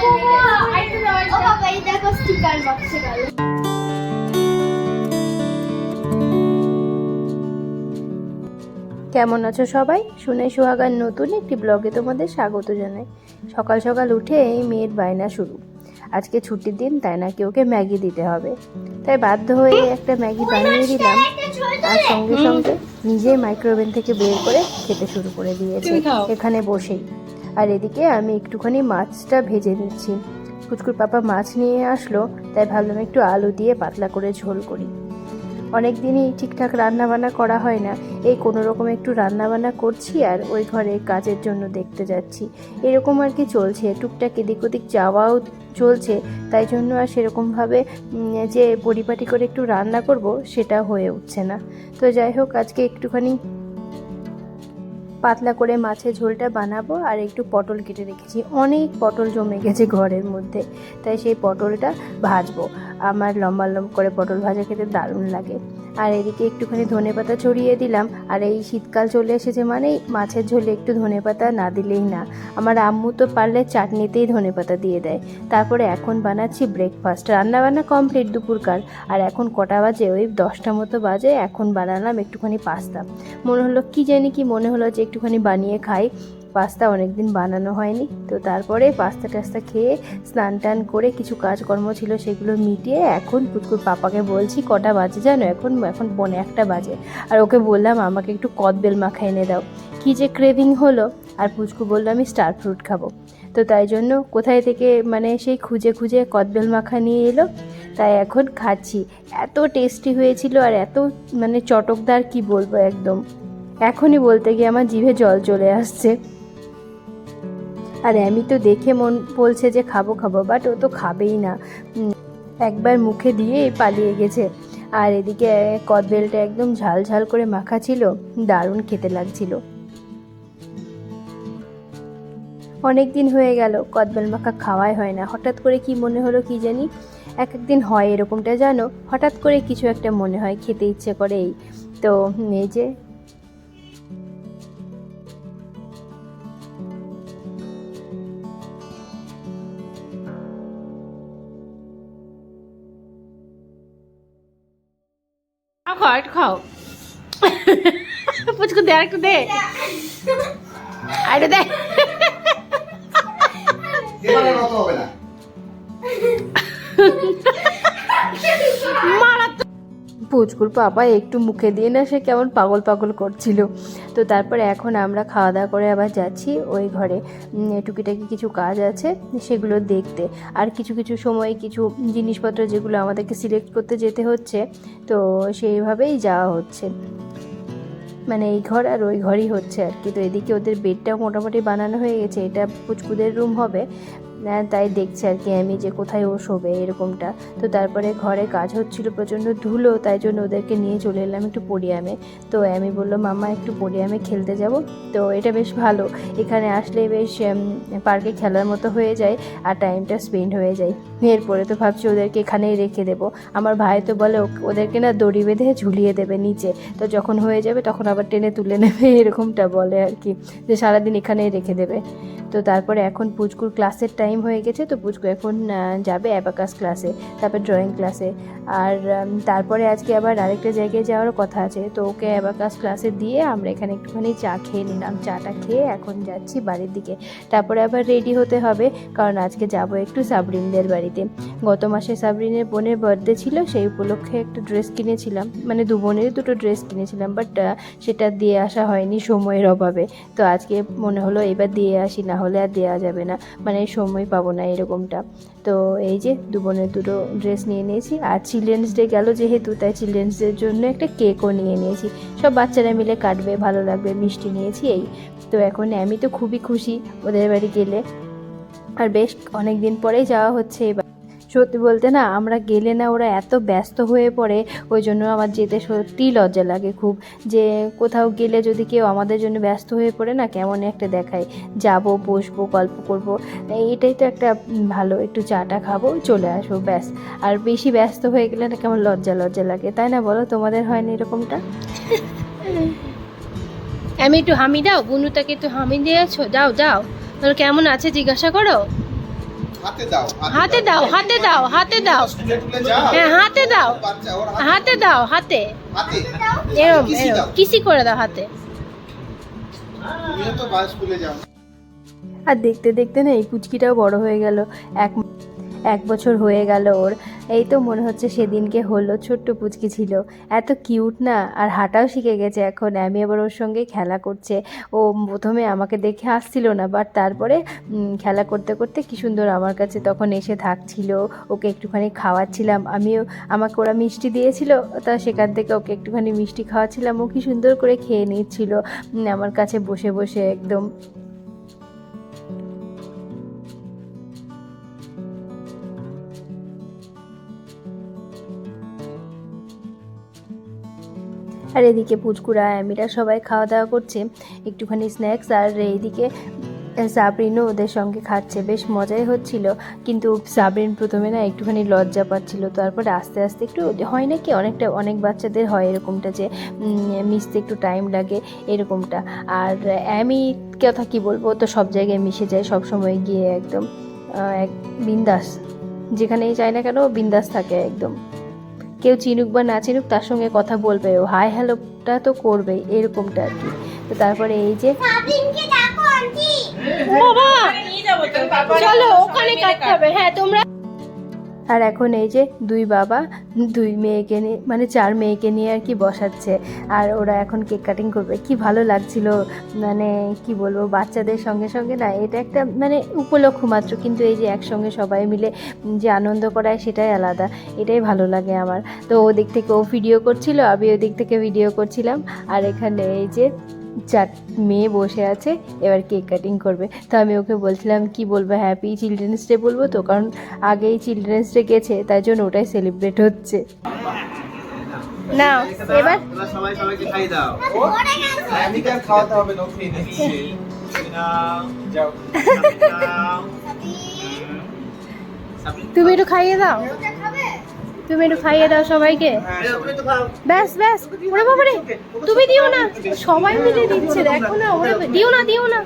ও বাবা এই দেখো স্টিকার বক্সে গেল কেমন আছো সবাই? শুনে সোহাগার নতুন একটি ব্লগে তোমাদের স্বাগত জানাই। সকাল সকাল উঠে এই মেয়ের বায়না শুরু। আজকে ছুটির দিন তাই নাকি ওকে ম্যাগি দিতে হবে। তাই বাধ্য হয়ে একটা ম্যাগি বানিয়ে দিলাম আর সঙ্গে সঙ্গে নিজেই মাইক্রোওভেন থেকে বের করে খেতে শুরু করে দিয়েছে। এখানে বসেই। আর এদিকে আমি একটুখানি মাছটা ভেজে নিচ্ছি। কুচকুর পাপা মাছ নিয়ে আসলো, তাই ভাবলাম একটু আলু দিয়ে পাতলা করে ঝোল করি। অনেক দিনই ঠিকঠাক রান্না বান্না করা হয় না। এই কোনো রকম একটু রান্না বান্না করছি আর ওই ঘরে কাজের জন্য দেখতে যাচ্ছি। এরকম আর কি চলছে। টুকটাক এদিক ওদিক যাওয়াও চলছে। তাই জন্য আর সেরকমভাবে যে পরিপাটি করে একটু রান্না করব, সেটা হয়ে উঠছে না। তো যাই হোক, আজকে একটুখানি পাতলা করে মাছের ঝোলটা বানাবো আর একটু পটল কেটে রেখেছি। অনেক পটল জমে গেছে ঘরের মধ্যে, তাই সেই পটলটা ভাজবো। আমার লম্বা লম্বা করে পটল ভাজা খেতে দারুণ লাগে। আর এদিকে একটুখানি ধনে পাতা ছড়িয়ে দিলাম। আর এই শীতকাল চলে এসেছে মানে মাছের ঝোলে একটু ধনে পাতা না দিলেই না। আমার আম্মু তো পারলে চাটনিতেই ধনে পাতা দিয়ে দেয়। তারপরে এখন বানাচ্ছি ব্রেকফাস্ট রান্না বান্না কমপ্লিট দুপুরকার আর এখন কটা বাজে? ওই দশটা মতো বাজে। এখন বানালাম একটুখানি পাস্তা। মনে হলো, কি জানি কি মনে হলো যে একটুখানি বানিয়ে খাই। পাস্তা অনেকদিন বানানো হয়নি। তো তারপরে পাস্তা টাস্তা খেয়ে স্নান টান করে কিছু কাজকর্ম ছিল সেগুলো মিটিয়ে এখন পুচকুর পাপাকে বলছি, কটা বাজে জানো? এখন এখন পনে একটা বাজে। আর ওকে বললাম, আমাকে একটু কদবেল মাখা এনে দাও। কী যে ক্রেভিং হলো। আর পুচকু বলল, আমি স্টার ফ্রুট খাব। তো তাই জন্য কোথায় থেকে মানে সেই খুঁজে খুঁজে কদবেল মাখা নিয়ে এলো। তাই এখন খাচ্ছি। এত টেস্টি হয়েছিল আর এত মানে চটকদার কি বলব একদম। এখনই বলতে গিয়ে আমার জিভে জল চলে আসছে। আর আমি তো দেখে মন বলছে যে খাব খাব বাট ও তো খাবেই না। একবার মুখে দিয়ে পালিয়ে গেছে। আর এদিকে কদবেলটা একদম ঝাল ঝাল করে মাখা ছিল, দারুণ খেতে লাগছিল। অনেক দিন হয়ে গেল কদবেল মাখা খাওয়াই হয় না। হঠাৎ করে কি মনে হলো কি জানি? এক একদিন হয় এরকমটা, জানো? হঠাৎ করে কিছু একটা মনে হয়, খেতে ইচ্ছে করে এই। তো, এই যে একটু খাও। পুচকু দে আরেকটু দে। আরে দে। পুচকুর পাপা একটু মুখে দিয়ে না, সে কেমন পাগল পাগল করছিল। তো তারপরে এখন আমরা খাওয়া দাওয়া করে আবার যাচ্ছি ওই ঘরে। টুকিটাকি কিছু কাজ আছে সেগুলো দেখতে। আর কিছু কিছু সময় কিছু জিনিসপত্র যেগুলো আমাদেরকে সিলেক্ট করতে যেতে হচ্ছে, তো সেইভাবেই যাওয়া হচ্ছে। মানে এই ঘর আর ওই ঘরই হচ্ছে আর কি। তো এদিকে ওদের বেডটাও মোটামুটি বানানো হয়ে গেছে। এটা পুচকুদের রুম হবে। তাই দেখছে আর কি আমি যে কোথায় ও শোবে এরকমটা। তো তারপরে ঘরে কাজ হচ্ছিল প্রচণ্ড ধুলো, তাই জন্য ওদেরকে নিয়ে চলে এলাম একটু পডিয়ামে। তো আমি বলল মামা, একটু পডিয়ামে খেলতে যাব। তো এটা বেশ ভালো। এখানে আসলে বেশ পার্কে খেলার মতো হয়ে যায় আর টাইমটা স্পেন্ড হয়ে যায়। এরপরে তো ভাবছি ওদেরকে এখানেই রেখে দেবো। আমার ভাই তো বলে ওদেরকে না দড়ি বেঁধে ঝুলিয়ে দেবে নিচে। তো যখন হয়ে যাবে তখন আবার টেনে তুলে নেবে, এরকমটা বলে আর কি। যে সারাদিন এখানেই রেখে দেবে। তো তারপরে এখন পুচকুর ক্লাসের টাইম হয়ে গেছে, তো পুচকু এখন যাবে অ্যাবাকাস ক্লাসে তারপর ড্রয়িং ক্লাসে আর তারপরে আজকে আবার আরেকটা জায়গায় যাওয়ারও কথা আছে, তো ওকে অ্যাবাকাস ক্লাসে দিয়ে আমরা এখানে একটুখানি চা খেয়ে নিলাম। চাটা খেয়ে এখন যাচ্ছি বাড়ির দিকে। তারপরে আবার রেডি হতে হবে, কারণ আজকে যাব একটু সাবরিনদের বাড়িতে। গত মাসে সাবরিনের বোনের বার্থডে ছিল, সেই উপলক্ষে একটা ড্রেস কিনেছিলাম। মানে দু বোনেরই দুটো ড্রেস কিনেছিলাম বাট সেটা দিয়ে আসা হয়নি সময়ের অভাবে। তো আজকে মনে হলো এবার দিয়ে আসি, না হলে আর দেওয়া যাবে না। মানে সময় পাবো না এরকমটা। তো এই যে দু বোনের দুটো ড্রেস নিয়ে নিয়েছি। আর চিলড্রেন্স ডে গেল যেহেতু, তাই চিলড্রেন্স ডের জন্য একটা কেকও নিয়ে নিয়েছি। সব বাচ্চারা মিলে কাটবে, ভালো লাগবে, মিষ্টি নিয়েছি এই। তো এখন আমি তো খুবই খুশি ওদের বাড়ি গেলে। আর বেশ অনেক দিন পরেই যাওয়া হচ্ছে এবার। সত্যি বলতে না, আমরা গেলে না ওরা এত ব্যস্ত হয়ে পড়ে, ওই জন্য আমার যেতে সত্যিই লজ্জা লাগে খুব যে কোথাও গেলে যদি কেউ আমাদের জন্য ব্যস্ত হয়ে পড়ে না কেমন একটা দেখায়। যাব, বসবো, গল্প করব এটাই তো একটা ভালো, একটু চাটা খাব, চলে আসব, ব্যাস। আর বেশি ব্যস্ত হয়ে গেলে না কেমন লজ্জা লজ্জা লাগে, তাই না বলো, তোমাদের হয়নি এরকমটা? আমি একটু হামি দাও বুনুটাকে একটু হামি দিয়েছ যাও যাও তোর কেমন আছে, জিজ্ঞাসা করো। হাতে দাও হাতে দাও। হাতে দাও হাতে দাও হ্যাঁ হাতে দাও। হাতে দাও হাতে। এরম কিসি এরম। কিসি করে দাও হাতে? আর দেখতে দেখতে না এই কুচকিটাও বড় হয়ে গেল। এক এক বছর হয়ে গেল ওর। এই তো মনে হচ্ছে সেদিনকে হলো, ছোট্ট পুচকি ছিল। এত কিউট না? আর হাঁটাও শিখে গেছে এখন। আমি আবার ওর সঙ্গে খেলা করছে। ও প্রথমে আমাকে দেখে আসছিল না বাট তারপরে খেলা করতে করতে কি সুন্দর আমার কাছে তখন এসে থাকছিল। ওকে একটুখানি খাওয়াচ্ছিলাম। আমিও, আমাকে ওরা মিষ্টি দিয়েছিল, তা সেখান থেকে ওকে একটুখানি মিষ্টি খাওয়াচ্ছিলাম। ও কি সুন্দর করে খেয়ে নিচ্ছিল। আমার কাছে বসে বসে একদম আর এদিকে পুচকুরা অ্যামিরা সবাই খাওয়া দাওয়া করছে, একটুখানি স্ন্যাক্স আর এইদিকে সাবরিনও ওদের সঙ্গে খাচ্ছে, বেশ মজাই হচ্ছিল। কিন্তু সাবরিন প্রথমে না একটুখানি লজ্জা পাচ্ছিল, তারপরে আস্তে আস্তে একটু হয় না কি অনেকটা, অনেক বাচ্চাদের হয় এরকমটা যে মিশতে একটু টাইম লাগে এরকমটা। আর অ্যামি কথা কি বলব তো সব জায়গায় মিশে যায় সব সময় গিয়ে একদম এক বিন্দাস। যেখানেই যায় না কেন, বিন্দাস থাকে একদম। কেউ চিনুক বা না চিনুক তার সঙ্গে কথা বলবে। ও হাই হ্যালোটা তো করবে এরকমটা আর কি। তো তারপরে এই যে বাবা! চলো। ওখানে কাটতে হবে। হ্যাঁ তোমরা আর এখন এই যে দুই বাবা, দুই মেয়েকে নিয়ে মানে চার মেয়েকে নিয়ে আর কি বসাচ্ছে। আর ওরা এখন কেক কাটিং করবে। কি ভালো লাগছিল। মানে কি বলব, বাচ্চাদের সঙ্গে সঙ্গে না, এটা একটা মানে উপলক্ষ মাত্র। কিন্তু এই যে একসঙ্গে সবাই মিলে যে আনন্দ করায় সেটাই আলাদা। এটাই ভালো লাগে আমার। তো ওদিক থেকে ও ভিডিও করছিল আমি ওদিক থেকে ভিডিও করছিলাম। আর এখানে এই যে চার মেয়ে বসে আছে এবার কেক কাটিং করবে। তো আমি ওকে বলছিলাম কি বলব হ্যাপি চিলড্রেন্স ডে বলব তো? কারণ আগেই চিলড্রেন্স ডে গেছে তাই জন্য ওটাই সেলিব্রেট হচ্ছে। না এবার? সবাই সবাইকে খাই দাও। পড়ে গেছে আমি আর খাওয়াতে হবে না খেয়ে দিচ্ছি নাও যাও। তুমি একটু খাইয়ে দাও। তুমি একটু খাইয়ে দাও সবাইকে। ব্যাস ব্যাস, ওরে বাবারে তুমি দিও না। সবাই মিলে দিচ্ছে, দেখো না, ওরে দিও না দিও না।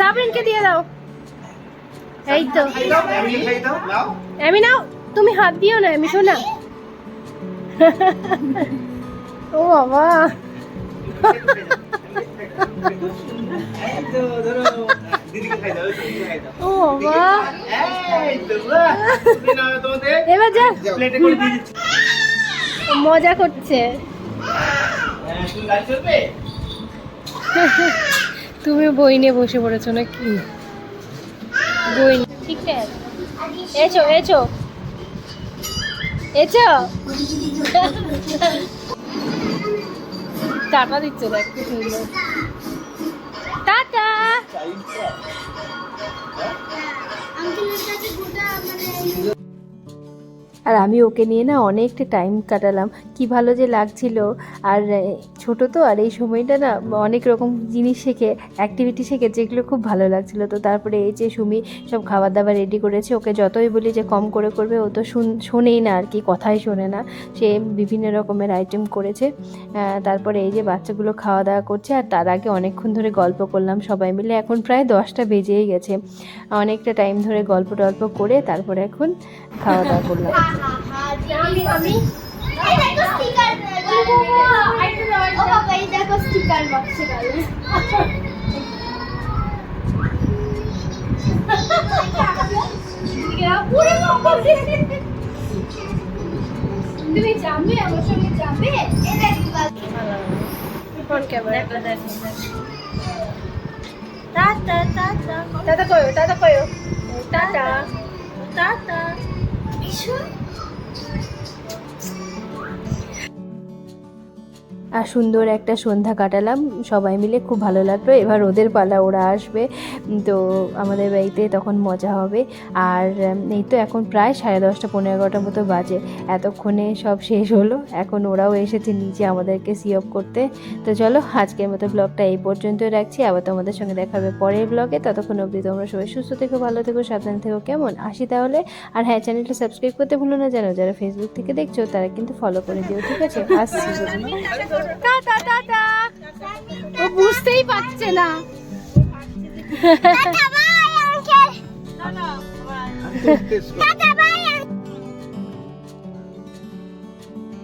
সাবরিনকে দিয়ে দাও। এই তো। আমি নাও, তুমি হাত দিও না আমি শোনা। ও বাবা। ও, এবার যা। মজা করছে। তুমি বই নিয়ে বসে পড়েছো নাকি? বই ঠিক আছে। এছো এছো এছো টাটা দিচ্ছে দেখ আর আমি ওকে নিয়ে না অনেকটা টাইম কাটালাম। কি ভালো যে লাগছিল। আর ছোট তো আর এই সময়টা না অনেক রকম জিনিস শেখে অ্যাক্টিভিটি শেখে যেগুলো খুব ভালো লাগছিল তো তারপরে এই যে সুমি সব খাবার দাবার রেডি করেছে ওকে যতই বলি যে কম করে করবে ও তো শুন শোনেই না আর কি কথাই শোনে না সে বিভিন্ন রকমের আইটেম করেছে তারপরে এই যে বাচ্চাগুলো খাওয়া দাওয়া করছে আর তার আগে অনেকক্ষণ ধরে গল্প করলাম সবাই মিলে এখন প্রায় দশটা বেজেই গেছে অনেকটা টাইম ধরে গল্প টল্প করে তারপরে এখন খাওয়া দাওয়া করলাম ও বাবা এই দেখো স্টিকার বক্সে গেল তুমি যাবে আমার সঙ্গে যাবে ক্যামেরা টাটা টাটা টাটা কয়ো টাটা কয়ো আর সুন্দর একটা সন্ধ্যা কাটালাম। সবাই মিলে খুব ভালো লাগল। এবার ওদের পালা ওরা আসবে। তো আমাদের বাড়িতে তখন মজা হবে। আর এই তো এখন প্রায় সাড়ে দশটা, পনেরো এগারোটার মতো বাজে। এতক্ষণে সব শেষ হলো। এখন ওরাও এসেছে নিচে আমাদেরকে সি অফ করতে। তো চলো, আজকের মতো ব্লগটা এই পর্যন্তই রাখছি। আবার তোমাদের সঙ্গে দেখা হবে পরের ব্লগে ততক্ষণ অবধি তোমরা সবাই সুস্থ থেকো, ভালো থেকো, সাবধান থেকো। কেমন? আসি তাহলে। আর হ্যাঁ চ্যানেলটা সাবস্ক্রাইব করতে ভুলো না জানো? যারা ফেসবুক থেকে দেখছ, তারা কিন্তু ফলো করে দিও, ঠিক আছে? আসছি। টাটা টাটা ও বুঝতেই পারছে না। Tata bye uncle. Tata bye.